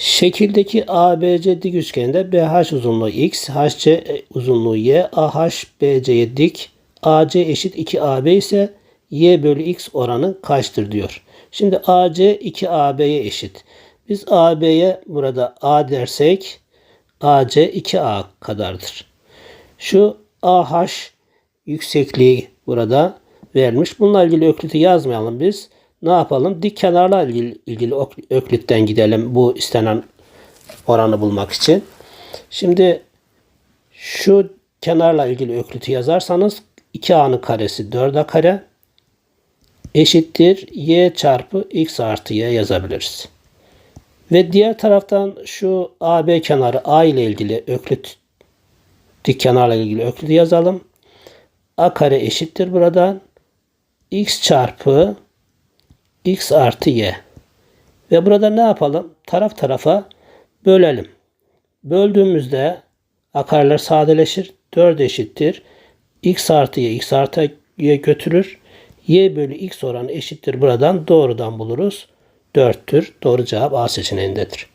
Şekildeki ABC dik üçgende BH uzunluğu x, HC uzunluğu y, AH BC'ye dik, AC eşit 2AB ise y bölü x oranı kaçtır diyor. Şimdi AC 2AB'ye eşit. Biz AB'ye burada A dersek AC 2A kadardır. Şu AH yüksekliği burada vermiş. Bununla ilgili ökliti yazmayalım biz. Ne yapalım? Dik kenarla ilgili, ilgili öklitten gidelim bu istenen oranı bulmak için. Şimdi şu kenarla ilgili ökliti yazarsanız 2a'nın karesi 4a kare eşittir y çarpı x artı y yazabiliriz. Ve diğer taraftan şu AB kenarı A ile ilgili öklit dik kenarla ilgili ökliti yazalım. A kare eşittir buradan x çarpı x artı y. Ve burada ne yapalım? Taraf tarafa bölelim. Böldüğümüzde akarlar sadeleşir. 4 eşittir. x artı y, x artı y götürür. y bölü x oranı eşittir. Buradan doğrudan buluruz. 4'tür. Doğru cevap A seçeneğindedir.